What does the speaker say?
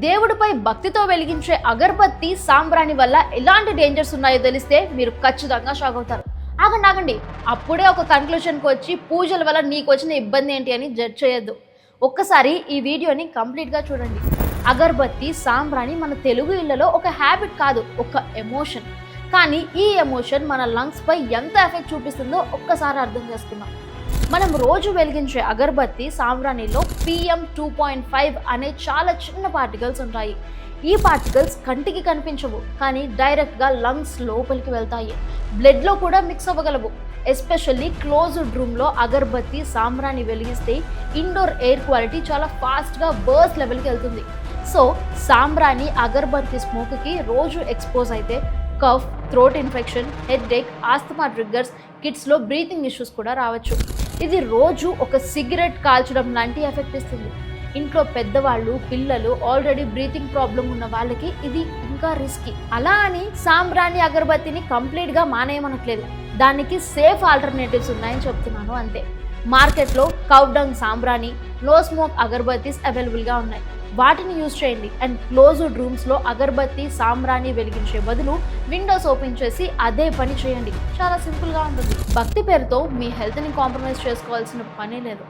దేవుడిపై భక్తితో వెలిగించే అగర్బత్తి సాంబ్రాణి వల్ల ఎలాంటి డేంజర్స్ ఉన్నాయో తెలిస్తే మీరు ఖచ్చితంగా షాక్ అవుతారు. ఆగండి ఆగండి. అప్పుడే ఒక కన్క్లూషన్కి వచ్చి పూజల వల్ల నీకు వచ్చిన ఇబ్బంది ఏంటి అని జడ్జ్ చేయొద్దు. ఒక్కసారి ఈ వీడియోని కంప్లీట్గా చూడండి. అగర్బత్తి సాంబ్రాణి మన తెలుగు ఇళ్ళలో ఒక హ్యాబిట్ కాదు ఒక ఎమోషన్ కానీ ఈ ఎమోషన్ మన లంగ్స్పై ఎంత ఎఫెక్ట్ చూపిస్తుందో ఒక్కసారి అర్థం చేసుకుందాం. మనం రోజు వెలిగించే అగరబత్తి సాంబ్రాణిలో పిఎం టూ పాయింట్ ఫైవ్ అనే చాలా చిన్న పార్టికల్స్ ఉంటాయి. ఈ పార్టికల్స్ కంటికి కనిపించవు కానీ డైరెక్ట్గా లంగ్స్ లోపలికి వెళ్తాయి. బ్లడ్లో కూడా మిక్స్ అవ్వగలవు. ఎస్పెషల్లీ క్లోజ్డ్ రూమ్లో అగరబత్తి సాంబ్రాణి వెలిగిస్తే ఇండోర్ ఎయిర్ క్వాలిటీ చాలా ఫాస్ట్గా బర్స్ లెవెల్కి వెళ్తుంది. సో సాంబ్రాణి అగరబత్తి స్మోక్కి రోజు ఎక్స్పోజ్ అయితే cough throat infection headache asthma triggers కిడ్స్లో breathing issues కూడా రావచ్చు. ఇది రోజు ఒక సిగరెట్ కాల్చడం లాంటి ఎఫెక్ట్ ఇస్తుంది. ఇంట్లో పెద్దవాళ్ళు పిల్లలు ఆల్రెడీ బ్రీతింగ్ ప్రాబ్లం ఉన్న వాళ్ళకి ఇది ఇంకా రిస్కీ అలా అని సాంబ్రాణి అగరబత్తిని కంప్లీట్గా మానేయమనట్లేదు. దానికి సేఫ్ ఆల్టర్నేటివ్స్ ఉన్నాయని చెప్తున్నాను అంతే. మార్కెట్లో కౌడంగ్ సాంబ్రాణి నో స్మోక్ అగరబత్తీస్ అవైలబుల్గా ఉన్నాయి. వాటిని యూజ్ చేయండి. అండ్ క్లోజ్డ్ రూమ్స్లో అగర్బత్తి సాంబ్రాణి వెలిగించే బదులు విండోస్ ఓపెన్ చేసి అదే పని చేయండి. చాలా సింపుల్గా ఉంటుంది. భక్తి పేరుతో మీ హెల్త్ని కాంప్రమైజ్ చేసుకోవాల్సిన పని లేదు.